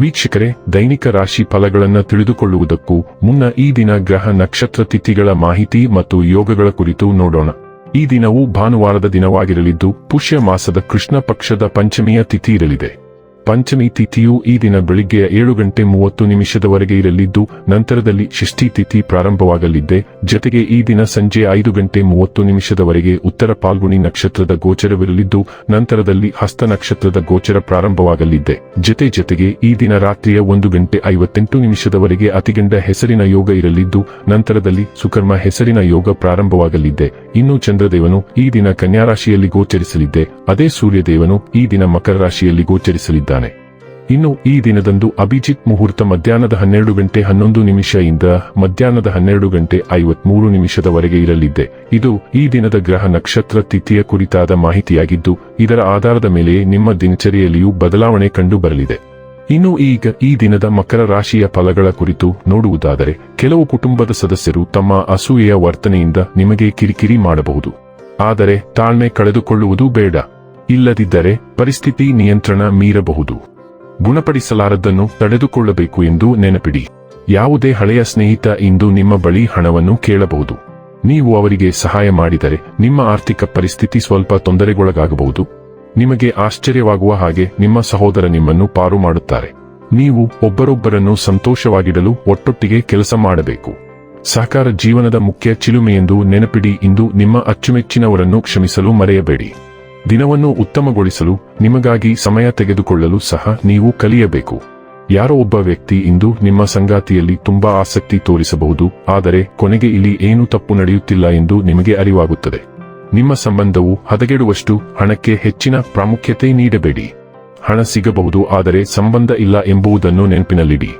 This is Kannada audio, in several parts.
ವೀಕ್ಷಕರೇ, ದೈನಿಕ ರಾಶಿ ಫಲಗಳನ್ನು ತಿಳಿದುಕೊಳ್ಳುವುದಕ್ಕೂ ಮುನ್ನ ಈ ದಿನ ಗ್ರಹ ನಕ್ಷತ್ರ ತಿಥಿಗಳ ಮಾಹಿತಿ ಮತ್ತು ಯೋಗಗಳ ಕುರಿತು ನೋಡೋಣ. ಈ ದಿನವು ಭಾನುವಾರದ ದಿನವಾಗಿರಲಿದ್ದು, ಪುಷ್ಯ ಮಾಸದ ಕೃಷ್ಣ ಪಕ್ಷದ ಪಂಚಮಿಯ ತಿಥಿ ಇರಲಿದೆ. ಪಂಚಮಿ ತಿಥಿಯು ಈ ದಿನ ಬೆಳಿಗ್ಗೆಯ ಏಳು ಗಂಟೆ ಮೂವತ್ತು ನಿಮಿಷದವರೆಗೆ ಇರಲಿದ್ದು, ನಂತರದಲ್ಲಿ ಷಷ್ಠಿ ತಿಥಿ ಪ್ರಾರಂಭವಾಗಲಿದ್ದೆ ಜತೆಗೆ ಈ ದಿನ ಸಂಜೆ ಐದು ಗಂಟೆ ಮೂವತ್ತು ನಿಮಿಷದವರೆಗೆ ಉತ್ತರ ಪಾಲ್ಗುಣಿ ನಕ್ಷತ್ರದ ಗೋಚರವಿರಲಿದ್ದು, ನಂತರದಲ್ಲಿ ಹಸ್ತ ನಕ್ಷತ್ರದ ಗೋಚರ ಪ್ರಾರಂಭವಾಗಲಿದ್ದೆ ಜತೆ ಜತೆಗೆ ಈ ದಿನ ರಾತ್ರಿಯ ಒಂದು ಗಂಟೆ ಐವತ್ತೆಂಟು ನಿಮಿಷದವರೆಗೆ ಅತಿಗಂಡ ಹೆಸರಿನ ಯೋಗ ಇರಲಿದ್ದು, ನಂತರದಲ್ಲಿ ಸುಕರ್ಮ ಹೆಸರಿನ ಯೋಗ ಪ್ರಾರಂಭವಾಗಲಿದ್ದೆ ಇನ್ನು ಚಂದ್ರದೇವನು ಈ ದಿನ ಕನ್ಯಾರಾಶಿಯಲ್ಲಿ ಗೋಚರಿಸಲಿದ್ದೆ ಅದೇ ಸೂರ್ಯದೇವನು ಈ ದಿನ ಮಕರ ರಾಶಿಯಲ್ಲಿ ಗೋಚರಿಸಲಿದ್ದಾನೆ ಇನ್ನು ಈ ದಿನದಂದು ಅಭಿಜಿತ್ ಮುಹೂರ್ತ ಮಧ್ಯಾಹ್ನದ ಹನ್ನೆರಡು ಗಂಟೆ ಹನ್ನೊಂದು ನಿಮಿಷದಿಂದ ಮಧ್ಯಾಹ್ನದ ಹನ್ನೆರಡು ಗಂಟೆ ಐವತ್ಮೂರು ನಿಮಿಷದವರೆಗೆ ಇರಲಿದ್ದೆ. ಇದು ಈ ದಿನದ ಗ್ರಹ ನಕ್ಷತ್ರ ತಿಥಿಯ ಕುರಿತಾದ ಮಾಹಿತಿಯಾಗಿದ್ದು, ಇದರ ಆಧಾರದ ಮೇಲೆ ನಿಮ್ಮ ದಿನಚರಿಯಲ್ಲಿಯೂ ಬದಲಾವಣೆ ಕಂಡುಬರಲಿದೆ. ಇನ್ನು ಈಗ ಈ ದಿನದ ಮಕರ ರಾಶಿಯ ಫಲಗಳ ಕುರಿತು ನೋಡುವುದಾದರೆ, ಕೆಲವು ಕುಟುಂಬದ ಸದಸ್ಯರು ತಮ್ಮ ಅಸೂಯೆಯ ವರ್ತನೆಯಿಂದ ನಿಮಗೆ ಕಿರಿಕಿರಿ ಮಾಡಬಹುದು. ಆದರೆ ತಾಳ್ಮೆ ಕಳೆದುಕೊಳ್ಳುವುದು ಬೇಡ. ಇಲ್ಲದಿದ್ದರೆ ಪರಿಸ್ಥಿತಿ ನಿಯಂತ್ರಣ ಮೀರಬಹುದು. ಗುಣಪಡಿಸಲಾರದ್ದನ್ನು ತಡೆದುಕೊಳ್ಳಬೇಕು ಎಂದು ನೆನಪಿಡಿ. ಯಾವುದೇ ಹಳೆಯ ಸ್ನೇಹಿತ ಇಂದು ನಿಮ್ಮ ಬಳಿ ಹಣವನ್ನು ಕೇಳಬಹುದು. ನೀವು ಅವರಿಗೆ ಸಹಾಯ ಮಾಡಿದರೆ ನಿಮ್ಮ ಆರ್ಥಿಕ ಪರಿಸ್ಥಿತಿ ಸ್ವಲ್ಪ ತೊಂದರೆಗೊಳಗಾಗಬಹುದು. ನಿಮಗೆ ಆಶ್ಚರ್ಯವಾಗುವ ಹಾಗೆ ನಿಮ್ಮ ಸಹೋದರ ನಿಮ್ಮನ್ನು ಪಾರು ಮಾಡುತ್ತಾರೆ. ನೀವು ಒಬ್ಬರೊಬ್ಬರನ್ನು ಸಂತೋಷವಾಗಿಡಲು ಒಟ್ಟೊಟ್ಟಿಗೆ ಕೆಲಸ ಮಾಡಬೇಕು. ಸಹಕಾರ ಜೀವನದ ಮುಖ್ಯ ಚಿಲುಮೆಯೆಂದು ನೆನಪಿಡಿ ಇಂದು ನಿಮ್ಮ ಅಚ್ಚುಮೆಚ್ಚಿನವರನ್ನು ಕ್ಷಮಿಸಲು ಮರೆಯಬೇಡಿ. ದಿನವನ್ನು ಉತ್ತಮಗೊಳಿಸಲು, ನಿಮಗಾಗಿ ಸಮಯ ತೆಗೆದುಕೊಳ್ಳಲು ಸಹ ನೀವು ಕಲಿಯಬೇಕು. ಯಾರೋ ಒಬ್ಬ ವ್ಯಕ್ತಿ ಇಂದು ನಿಮ್ಮ ಸಂಗಾತಿಯಲ್ಲಿ ತುಂಬಾ ಆಸಕ್ತಿ ತೋರಿಸಬಹುದು, ಆದರೆ ಕೊನೆಗೆ ಇಲ್ಲಿ ಏನೂ ತಪ್ಪು ನಡೆಯುತ್ತಿಲ್ಲ ಎಂದು ನಿಮಗೆ ಅರಿವಾಗುತ್ತದೆ. ನಿಮ್ಮ ಸಂಬಂಧವು ಹದಗೆಡುವಷ್ಟು ಹಣಕ್ಕೆ ಹೆಚ್ಚಿನ ಪ್ರಾಮುಖ್ಯತೆ ನೀಡಬೇಡಿ. ಹಣ ಸಿಗಬಹುದು, ಆದರೆ ಸಂಬಂಧ ಇಲ್ಲ ಎಂಬುದನ್ನು ನೆನಪಿನಲ್ಲಿಡಿ.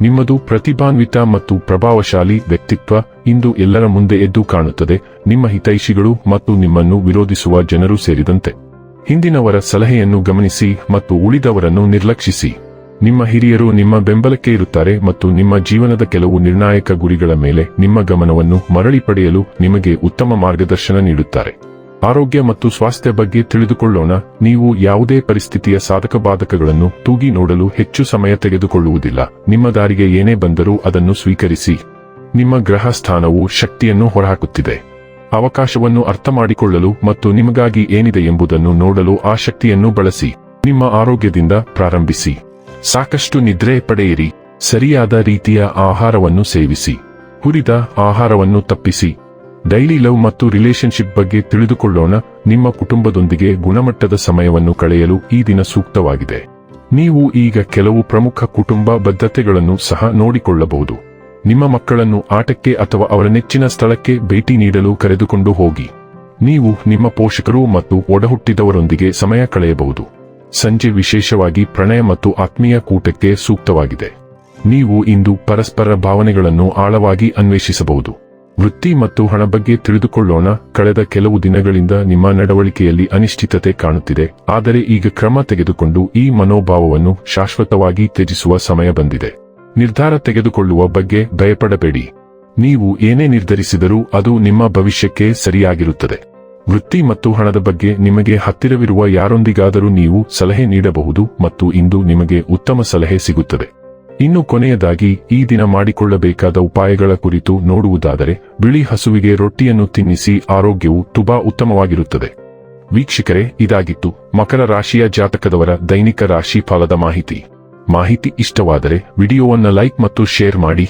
ನಿಮ್ಮದು ಪ್ರತಿಭಾನ್ವಿತ ಮತ್ತು ಪ್ರಭಾವಶಾಲಿ ವ್ಯಕ್ತಿತ್ವ ಇಂದು ಎಲ್ಲರ ಮುಂದೆ ಎದ್ದು ಕಾಣುತ್ತದೆ. ನಿಮ್ಮ ಹಿತೈಷಿಗಳು ಮತ್ತು ನಿಮ್ಮನ್ನು ವಿರೋಧಿಸುವ ಜನರು ಸೇರಿದಂತೆ. ಹಿಂದಿನವರ ಸಲಹೆಯನ್ನು ಗಮನಿಸಿ ಮತ್ತು ಉಳಿದವರನ್ನು ನಿರ್ಲಕ್ಷಿಸಿ. ನಿಮ್ಮ ಹಿರಿಯರು ನಿಮ್ಮ ಬೆಂಬಲಕ್ಕೆ ಇರುತ್ತಾರೆ ಮತ್ತು ನಿಮ್ಮ ಜೀವನದ ಕೆಲವು ನಿರ್ಣಾಯಕ ಗುರಿಗಳ ಮೇಲೆ ನಿಮ್ಮ ಗಮನವನ್ನು ಮರಳಿ ಪಡೆಯಲು ನಿಮಗೆ ಉತ್ತಮ ಮಾರ್ಗದರ್ಶನ ನೀಡುತ್ತಾರೆ. ಆರೋಗ್ಯ ಮತ್ತು ಸ್ವಾಸ್ಥ್ಯ ಬಗ್ಗೆ ತಿಳಿದುಕೊಳ್ಳೋಣ. ನೀವು ಯಾವುದೇ ಪರಿಸ್ಥಿತಿಯ ಸಾಧಕ ಬಾಧಕಗಳನ್ನು ತೂಗಿ ನೋಡಲು ಹೆಚ್ಚು ಸಮಯ ತೆಗೆದುಕೊಳ್ಳುವುದಿಲ್ಲ. ನಿಮ್ಮ ದಾರಿಗೆ ಏನೇ ಬಂದರೂ ಅದನ್ನು ಸ್ವೀಕರಿಸಿ. ನಿಮ್ಮ ಗ್ರಹ ಸ್ಥಾನವು ಶಕ್ತಿಯನ್ನು ಹೊರಹಾಕುತ್ತಿದೆ. ಅವಕಾಶವನ್ನು ಅರ್ಥ ಮಾಡಿಕೊಳ್ಳಲು ಮತ್ತು ನಿಮಗಾಗಿ ಏನಿದೆ ಎಂಬುದನ್ನು ನೋಡಲು ಆ ಶಕ್ತಿಯನ್ನು ಬಳಸಿ. ನಿಮ್ಮ ಆರೋಗ್ಯದಿಂದ ಪ್ರಾರಂಭಿಸಿ. ಸಾಕಷ್ಟು ನಿದ್ರೆ ಪಡೆಯಿರಿ. ಸರಿಯಾದ ರೀತಿಯ ಆಹಾರವನ್ನು ಸೇವಿಸಿ. ಹುರಿದ ಆಹಾರವನ್ನು ತಪ್ಪಿಸಿ. ಡೈಲಿ ಲವ್ ಮತ್ತು ರಿಲೇಶನ್ಶಿಪ್ ಬಗ್ಗೆ ತಿಳಿದುಕೊಳ್ಳೋಣ. ನಿಮ್ಮ ಕುಟುಂಬದೊಂದಿಗೆ ಗುಣಮಟ್ಟದ ಸಮಯವನ್ನು ಕಳೆಯಲು ಈ ದಿನ ಸೂಕ್ತವಾಗಿದೆ. ನೀವು ಈಗ ಕೆಲವು ಪ್ರಮುಖ ಕುಟುಂಬ ಬದ್ಧತೆಗಳನ್ನು ಸಹ ನೋಡಿಕೊಳ್ಳಬಹುದು. ನಿಮ್ಮ ಮಕ್ಕಳನ್ನು ಆಟಕ್ಕೆ ಅಥವಾ ಅವರ ನೆಚ್ಚಿನ ಸ್ಥಳಕ್ಕೆ ಭೇಟಿ ನೀಡಲು ಕರೆದುಕೊಂಡು ಹೋಗಿ. ನೀವು ನಿಮ್ಮ ಪೋಷಕರು ಮತ್ತು ಒಡಹುಟ್ಟಿದವರೊಂದಿಗೆ ಸಮಯ ಕಳೆಯಬಹುದು. ಸಂಜೆ ವಿಶೇಷವಾಗಿ ಪ್ರಣಯ ಮತ್ತು ಆತ್ಮೀಯ ಕೂಟಕ್ಕೆ ಸೂಕ್ತವಾಗಿದೆ. ನೀವು ಇಂದು ಪರಸ್ಪರ ಭಾವನೆಗಳನ್ನು ಆಳವಾಗಿ ಅನ್ವೇಷಿಸಬಹುದು. ವೃತ್ತಿ ಮತ್ತು ಹಣ ಬಗ್ಗೆ ತಿಳಿದುಕೊಳ್ಳೋಣ. ಕಳೆದ ಕೆಲವು ದಿನಗಳಿಂದ ನಿಮ್ಮ ನಡವಳಿಕೆಯಲ್ಲಿ ಅನಿಶ್ಚಿತತೆ ಕಾಣುತ್ತಿದೆ. ಆದರೆ ಈಗ ಕ್ರಮ ತೆಗೆದುಕೊಂಡು ಈ ಮನೋಭಾವವನ್ನು ಶಾಶ್ವತವಾಗಿ ತ್ಯಜಿಸುವ ಸಮಯ ಬಂದಿದೆ. ನಿರ್ಧಾರ ತೆಗೆದುಕೊಳ್ಳುವ ಬಗ್ಗೆ ಭಯಪಡಬೇಡಿ. ನೀವು ಏನೇ ನಿರ್ಧರಿಸಿದರೂ ಅದು ನಿಮ್ಮ ಭವಿಷ್ಯಕ್ಕೆ ಸರಿಯಾಗಿರುತ್ತದೆ. ವೃತ್ತಿ ಮತ್ತು ಹಣದ ಬಗ್ಗೆ ನಿಮಗೆ ಹತ್ತಿರವಿರುವ ಯಾರೊಂದಿಗಾದರೂ ನೀವು ಸಲಹೆ ನೀಡಬಹುದು ಮತ್ತು ಇಂದು ನಿಮಗೆ ಉತ್ತಮ ಸಲಹೆ ಸಿಗುತ್ತದೆ. ಇನ್ನು ಕೊನೆಯದಾಗಿ, ಈ ದಿನ ಮಾಡಿಕೊಳ್ಳಬೇಕಾದ ಉಪಾಯಗಳ ಕುರಿತು ನೋಡುವುದಾದರೆ, ಬಿಳಿ ಹಸುವಿಗೆ ರೊಟ್ಟಿಯನ್ನು ತಿನ್ನಿಸಿ ಆರೋಗ್ಯವು ತುಂಬಾ ಉತ್ತಮವಾಗಿರುತ್ತದೆ. ವೀಕ್ಷಕರೇ, ಇದಾಗಿತ್ತು ಮಕರ ರಾಶಿಯ ಜಾತಕದವರ ದೈನಿಕ ರಾಶಿ ಫಲದ ಮಾಹಿತಿ. ಮಾಹಿತಿ ಇಷ್ಟವಾದರೆ ವಿಡಿಯೋವನ್ನು ಲೈಕ್ ಮತ್ತು ಶೇರ್ ಮಾಡಿ.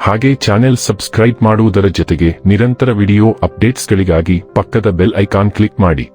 ಹಾಗೆ ಚಾನೆಲ್ ಸಬ್ಸ್ಕ್ರೈಬ್ ಮಾಡುವುದರ ಜೊತೆಗೆ ನಿರಂತರ ವಿಡಿಯೋ ಅಪ್ಡೇಟ್ಸ್ಗಳಿಗಾಗಿ ಪಕ್ಕದ ಬೆಲ್ ಐಕಾನ್ ಕ್ಲಿಕ್ ಮಾಡಿ.